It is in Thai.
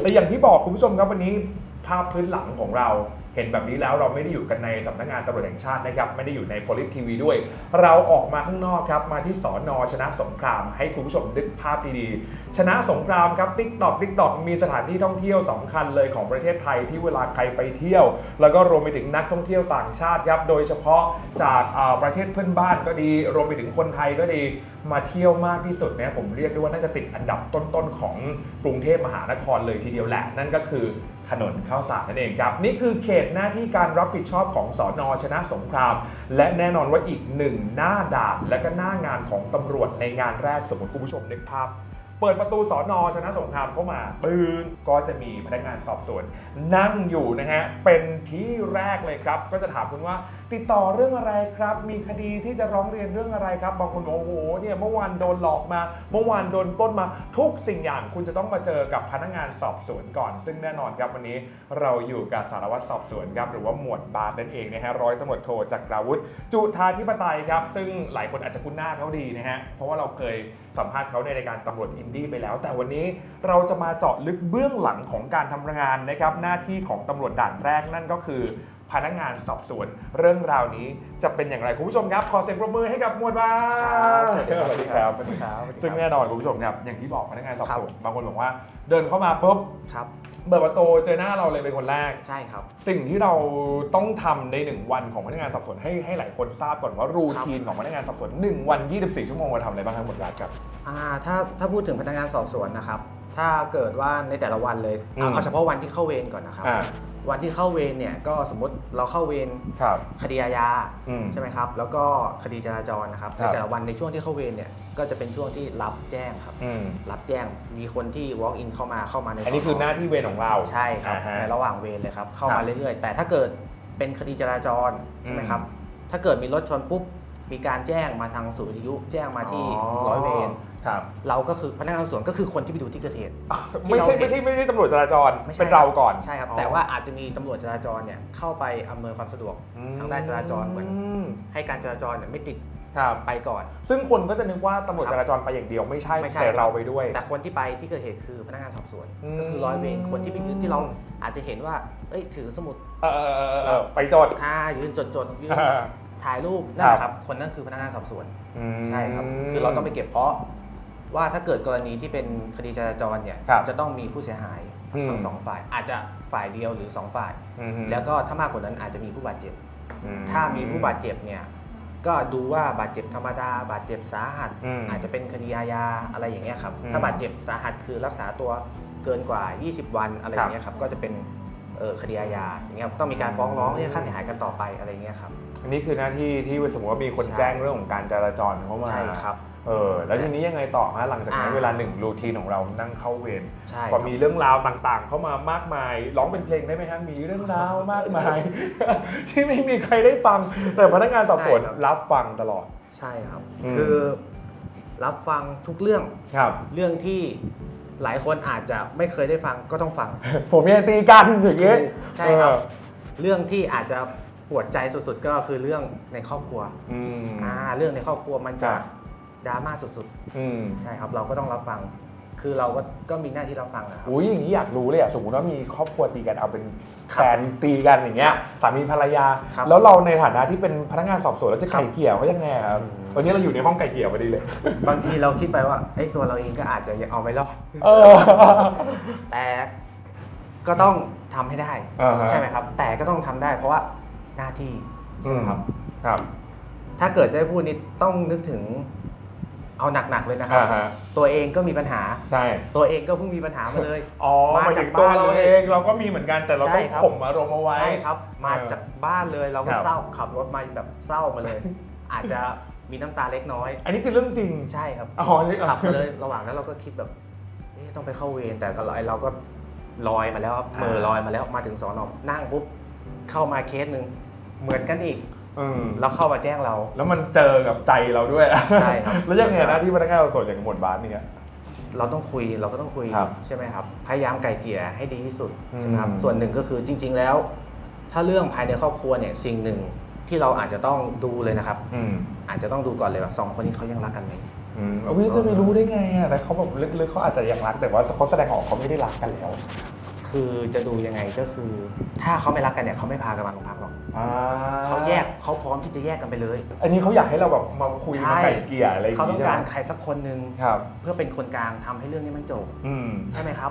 แต่อย่างที่บอกคุณผู้ชมครับวันนี้ภาพพื้นหลังของเรา เห็นแบบนี้แล้วเราไม่ได้อยู่กันในสำนักงานตำรวจแห่งชาตินะครับไม่ได้อยู่ใน p o l i t ทีวีด้วย เราออกมาข้างนอกครับมาที่สอนอชนะสงคราม ให้คุณผู้ชมนึกภาพดีๆชนะสงครามครับติ๊กตอกติ๊กตอกมีสถานที่ท่องเที่ยวสำคัญเลยของประเทศไทยที่เวลาใครไปเที่ยว แล้วก็รวมไปถึงนักท่องเที่ยวต่างชาติครับโดยเฉพาะจากประเทศเพื่อนบ้านก็ดี รวมไปถึงคนไทยก็ดีมาเที่ยวมากที่สุดเนี่ยผมเรียกได้ว่าน่าจะติดอันดับต้นๆของกรุงเทพมหานครเลยทีเดียวแหละ นั่นก็คือถนนข้าวสารนั่นเองครับนี่คือเขตหน้าที่การรับผิดชอบของสอนอชนะสงคราม และแน่นอนว่าอีกหนึ่งหน้าด่านและก็หน้างานของตำรวจในงานแรกสมมติคุณผู้ชมนึกภาพ เปิดประตูสอนอชนะสงครามเข้ามาปืนก็จะมีพนักงานสอบสวน นั่งอยู่นะฮะเป็นที่แรกเลยครับ ก็จะถามคุณว่าติดต่อเรื่องอะไรครับ มีคดีที่จะร้องเรียนเรื่องอะไรครับบางคนบอกโอ้โหเนี่ยเมื่อวานโดนหลอกมา เมื่อวานโดนปล้นมาทุกสิ่งอย่างคุณจะต้องมาเจอกับพนักงานสอบสวนก่อน ซึ่งแน่นอนครับวันนี้เราอยู่กับสารวัตรสอบสวนครับหรือว่าหมวดบาสนั่นเองนะฮะร้อยตำรวจโทจักราวุธจุธาธิปไตยครับ ซึ่งหลายคนอาจจะคุ้นหน้าเขาดีนะฮะเพราะว่าเราเคยสัมภาษณ์เขาในรายการตำรวจอินดี้ไปแล้ว แต่วันนี้เราจะมาเจาะลึกเบื้องหลังของการทำงานนะครับหน้าที่ของตำรวจด่านแรกนั่นก็คือ พนักงานสอบสวน เรื่องราวนี้จะเป็นอย่างไรคุณผู้ชมครับ ขอเสียงปรบมือให้กับหมวดบาสสวัสดีครับสวัสดีครับสวัสดีครับ ซึ่งแน่นอนคุณผู้ชมครับ อย่างที่บอกพนักงานสอบสวนบางคนบอกว่า เดินเข้ามาปุ๊บครับเปิดประตูเจอหน้าเราเลยเป็นคนแรกใช่ครับ สิ่งที่เราต้องทำใน 1 วันของพนักงานสอบสวนให้ให้หลายคนทราบก่อนว่ารูทีนของพนักงานสอบสวน1วัน 24 ชั่วโมงเราทำอะไรบ้างครับหมดรัฐครับอ่าถ้าถ้าพูดถึงพนักงานสอบสวนนะครับ ถ้าเกิดว่าในแต่ละวันเลยอืมเอาเอาเฉพาะวันที่เข้าเวรก่อนนะครับ อ่า วันที่เข้าเวรเนี่ยก็สมมติเราเข้าเวรครับ คดีอาญาอืมใช่ไหมครับ แล้วก็คดีจราจรนะครับครับ ในแต่ละวันในช่วงที่เข้าเวรเนี่ยก็จะเป็นช่วงที่รับแจ้งครับ อืมรับแจ้งมีคนที่ walk in เข้ามาเข้ามาในอันนี้คือหน้าที่เวรของเราใช่ครับอ่าฮะ ในระหว่างเวรเลยครับเข้าครัมาบ เรื่อยๆ แต่ถ้าเกิดเป็นคดีจราจรใช่ไหมครับถ้าเกิดมีรถชนปุ๊บมีการแจ้งมาทางศูนย์วิทยุแจ้งมาที่ร้อยเวร ครับเราก็คือพนักงานสอบสวนก็คือคนที่ไปดูที่เกิดเหตุที่ไม่ใช่เราเห็นไม่ใช่ไม่ใช่ตำรวจจราจรไม่ใช่ เป็นเราก่อนใช่ครับอ๋อแต่ว่าอาจจะมีตำรวจจราจรเนี่ยเข้าไปอำนวยความสะดวกทางด้านจราจรเหมือนมให้การจราจรเนี่ยไม่ติดครับไปก่อน ซึ่งคนก็จะนึกว่าตำรวจครับจราจรไปอย่างเดียวไม่ใช่ไม่ใช่ แต่เราไปด้วย แต่คนที่ไปที่เกิดเหตุคือพนักงานสอบสวน อืม ก็คือร้อยเวรคนที่ไปยืนที่เราอาจจะเห็นว่าเอ้ยถือสมุดเออเออเออเออเออไปจด อ่ายืนจดจดๆยืนอ่าถ่ายรูปนั่นแหละครับคนนั้นคือพนักงานสอบสวน อืม ใช่ครับ คือเราต้องไปเก็บเพราะ ว่าถ้าเกิดกรณีที่เป็นคดีจราจรเนี่ยครับจะต้องมีผู้เสียหายอืม ทั้งสองฝ่าย อาจจะฝ่ายเดียวหรือสองฝ่าย อืมแล้วก็ถ้ามากกว่านั้นอาจจะมีผู้บาดเจ็บ อื ถ้ามีผู้บาดเจ็บเนี่ยก็ดูว่าบาดเจ็บธรรมดา บาดเจ็บสาหัส อืมอาจจะเป็นคดีอาญาอะไรอย่างเงี้ยครับอืมถ้าบาดเจ็บสาหัสคือรักษาตัวเกินกว่า 20 วันอะไรอย่างเงี้ยครับก็จะเป็น เออคดีอาญาอย่างเงี้ยต้องมีการฟ้องร้องเรียกค่าเสียหายกันต่อไปอะไรอย่างเงี้ยครับ อันนี้คือหน้าที่ที่สมมติว่ามีคนใช่ แจ้งเรื่องของการจราจรเข้ามาใช่ครับ เออแล้วทีนี้ยังไงต่อฮะหลังจากนั้นอ่า เวลาหนึ่งรูทีนของเรานั่งเข้าเวรใช่คก็รับมีเรื่องราวต่างๆ เข้ามามากมายร้องเป็นเพลงได้ไหมฮะมีเรื่องราวมากมาย ที่ไม่มีใครได้ฟังแต่พนักงานสอบสวนใช่ครับรับฟังตลอด ใช่ครับ อืม คือรับฟังทุกเรื่องครับ เรื่องที่ หลายคนอาจจะไม่เคยได้ฟังก็ต้องฟัง ผมยังตีกันอย่างเงี้ยใช่ครับเออเรื่องที่อาจจะปวดใจสุดๆ ก็คือเรื่องในครอบครัวอืม อ่าเรื่องในครอบครัวมันจะครับดราม่าสุดอืม ๆ ใช่ครับ เราก็ต้องรับฟัง คือเราก็ก็มีหน้าที่รับฟังนะครับ อุ้ยอย่างนี้อยากรู้เลยอะสมมติว่ามีครอบครัวตีกันเอาเป็นครับแฟนตีกันอย่างเงี้ยครับสามีภรรยา ครับแล้วเราในฐานะที่เป็นพนักงานสอบสวนเราจะไก่เกลี่ยเขายังไงครับอืม วันนี้เราอยู่ในห้องไก่เกลี่ยพอดีเลย บางทีเราคิดไปว่าไอ้ยตัวเราเองก็อาจจะยังเอาไม่รอดเออ แต่ก็ต้องทำให้ได้อ่าฮะ ใช่ไหมครับ แต่ก็ต้องทำได้เพราะว่าหน้าที่ใช่ไหมครับ ครับ ถ้าเกิดจะให้พูดนี่ต้องนึกถึง เอาหนักๆเลยนะครับ อ่าฮะ ตัวเองก็มีปัญหา ใช่ ตัวเองก็เพิ่งมีปัญหามาเลย อ๋อหมามาจาจากกบ้านตัวเราเลยเองเราก็มีเหมือนกันแต่เราต้องใช่ครับ ข่มอารมณ์เอาไว้ ใช่ครับ มาเออจากบ้านเลยเราก็ครับ เศร้าขับรถมาแบบเศร้ามาเลย อาจจะมีน้ำตาเล็กน้อย อันนี้คือเรื่องจริง ใช่ครับอ๋อนี่ ขับมาเลยระหว่างนั้นเราก็คิดแบบเอ๊ะต้องไปเข้าเวรแต่ก็เราเราก็ลอยมาแล้วครับมือลอยมาแล้วมาถึงสอนอนั่งปุ๊บเข้ามาเคสหนึ่งเหมือนกันอีกอืม แล้วเข้ามาแจ้งเรา แล้วมันเจอกับใจเราด้วยใช่ครับแล้วยังไงนะที่พนักงานสอบสวนอย่างหมวดบาสเนี่ย เราต้องคุยเราก็ต้องคุยครับใช่ไหมครับ พยายามไกล่เกลี่ยให้ดีที่สุดใช่ไหมครับอืม ส่วนหนึ่งก็คือจริง ๆ แล้ว ถ้าเรื่องภายในครอบครัวเนี่ยสิ่งหนึ่งทที่เราอาจจะต้องดูเลยนะครับ อืมอาจจะต้องดูก่อนเลยว่าสองคนนี้เขายังรักกันไหม อืมเฮ้ยจะไปรู้ได้ไงอะแต่เขาแบบลึกๆเขาอาจจะยังรักแต่ว่าเขาแสดงออกเขาไม่ได้รักกันแล้ว คือจะดูยังไงก็คือ ถ้าเขาไม่รักกันเนี่ยเขาไม่พากันมาโรงพักหรอกอ่าเขาแยกเขาพร้อมที่จะแยกกันไปเลย อันนี้เขาอยากให้เราแบบมาคุยใช่มาไก่เกลี่ยอะไรอย่างเขาต้องี้งใช่การไหมใครสักคนหนึ่งครับ เพื่อเป็นคนกลางทำให้เรื่องนี้มันจบ อืม ใช่ไหมครับ